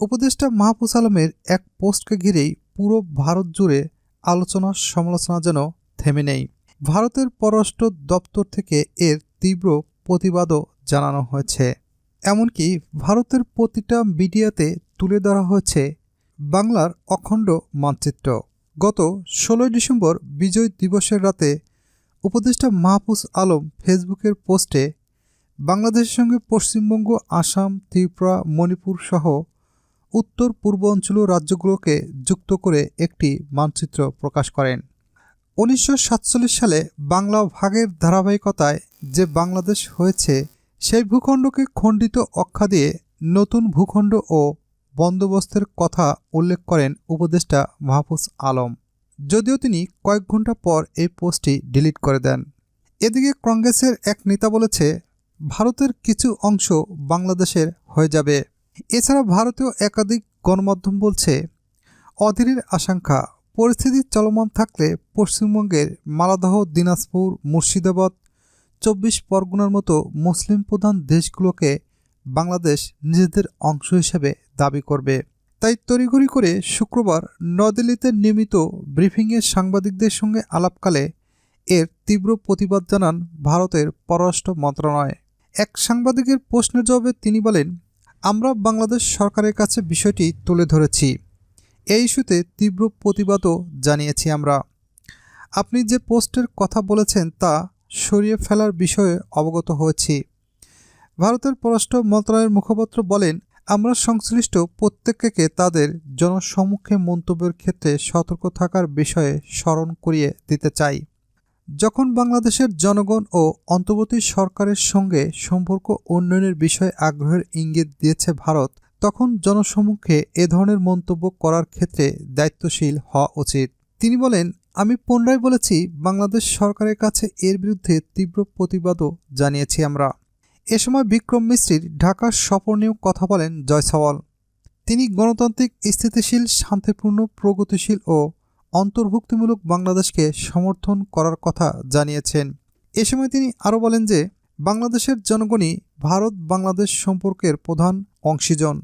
উপদেষ্টা মাহফুজ আলমের এক পোস্টকে ঘিরেই পুরো ভারত জুড়ে আলোচনা সমালোচনা যেন থেমে নেই। ভারতের পররাষ্ট্র দপ্তর থেকে এর তীব্র প্রতিবাদও জানানো হয়েছে। এমনকি ভারতের প্রতিটা মিডিয়াতে তুলে ধরা হয়েছে বাংলার অখণ্ড মানচিত্র। গত ষোলোই ডিসেম্বর বিজয় দিবসের রাতে উপদেষ্টা মাহফুজ আলম ফেসবুকের পোস্টে বাংলাদেশের সঙ্গে পশ্চিমবঙ্গ, আসাম, ত্রিপুরা, মণিপুর সহ উত্তর পূর্বাঞ্চলীয় রাজ্যগুলোকে যুক্ত করে একটি মানচিত্র প্রকাশ করেন। উনিশশো সাতচল্লিশ সালে বাংলা ভাগের ধারাবাহিকতায় যে বাংলাদেশ হয়েছে, সেই ভূখণ্ডকে খণ্ডিত অক্ষা দিয়ে নতুন ভূখণ্ড ও বন্দোবস্তের কথা উল্লেখ করেন উপদেষ্টা মাহফুজ আলম। যদিও তিনি কয়েক ঘণ্টা পর এই পোস্টটি ডিলিট করে দেন। এদিকে কংগ্রেসের এক নেতা বলেছে, ভারতের কিছু অংশ বাংলাদেশের হয়ে যাবে। এছাড়া ভারতীয় একাধিক গণমাধ্যম বলছে, অধীরের আশঙ্কা, পরিস্থিতি চলমান থাকলে পশ্চিমবঙ্গের মালাদহ, দিনাজপুর, মুর্শিদাবাদ, চব্বিশ পরগনার মতো মুসলিম প্রধান দেশগুলোকে বাংলাদেশ নিজেদের অংশ হিসেবে দাবি করবে। তাই তড়িঘড়ি করে শুক্রবার নয়াদিল্লিতে নিয়মিত ব্রিফিংয়ে সাংবাদিকদের সঙ্গে আলাপকালে এর তীব্র প্রতিবাদ জানান ভারতের পররাষ্ট্র মন্ত্রণালয়। এক সাংবাদিকের প্রশ্নের জবাবে তিনি বলেন আমরা বাংলাদেশ সরকারের কাছে বিষয়টি তুলে ধরেছি। এই ইস্যুতে তীব্র প্রতিবাদও জানিয়েছি আমরা। আপনি যে পোস্টের কথা বলেছেন তা সরিয়ে ফেলার বিষয়ে অবগত হয়েছি। ভারতের পররাষ্ট্র মন্ত্রণালয়ের মুখপাত্র বলেন, আমরা সংশ্লিষ্ট প্রত্যেককে তাদের জনসম্মুখে মন্তব্যের ক্ষেত্রে সতর্ক থাকার বিষয়ে স্মরণ করিয়ে দিতে চাই। যখন বাংলাদেশের জনগণ ও অন্তর্বর্তী সরকারের সঙ্গে সম্পর্ক উন্নয়নের বিষয়ে আগ্রহের ইঙ্গিত দিয়েছে ভারত, তখন জনসম্মুখে এ ধরনের মন্তব্য করার ক্ষেত্রে দায়িত্বশীল হওয়া উচিত। তিনি বলেন, আমি পুনরায় বলেছি, বাংলাদেশ সরকারের কাছে এর বিরুদ্ধে তীব্র প্রতিবাদও জানিয়েছি আমরা। এ সময় বিক্রম মিশ্রির ঢাকার সফর নিয়েও কথা বলেন জয়সওয়াল। তিনি গণতান্ত্রিক স্থিতিশীল, শান্তিপূর্ণ, প্রগতিশীল ও অন্তর্ভুক্তিমূলক বাংলাদেশকে সমর্থন করার কথা জানিয়েছেন। এ সময় তিনি আরও বলেন যে, বাংলাদেশের জনগণই ভারত বাংলাদেশ সম্পর্কের প্রধান অংশীজন।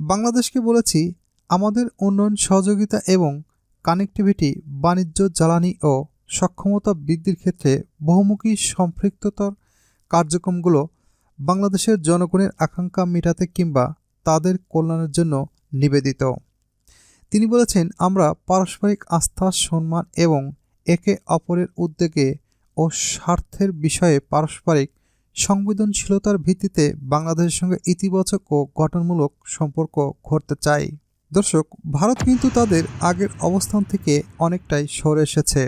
বাংলাদেশকে বলেছি, আমাদের উন্নয়ন সহযোগিতা এবং কানেক্টিভিটি, বাণিজ্য, জ্বালানি ও সক্ষমতা বৃদ্ধির ক্ষেত্রে বহুমুখী সম্পৃক্ততার কার্যক্রমগুলো বাংলাদেশের জনগণের আকাঙ্ক্ষা মেটাতে কিংবা তাদের কল্যাণের জন্য নিবেদিত। তিনি বলেছেন, আমরা পারস্পরিক আস্থা, সম্মান এবং একে অপরের উদ্যোগে ও স্বার্থের বিষয়ে পারস্পরিক সংবেদনশীলতার ভিত্তিতে বাংলাদেশের সঙ্গে ইতিবাচক ও গঠনমূলক সম্পর্ক ঘটতে চাই। দর্শক, ভারত কিন্তু তাদের আগের অবস্থান থেকে অনেকটাই সরে এসেছে।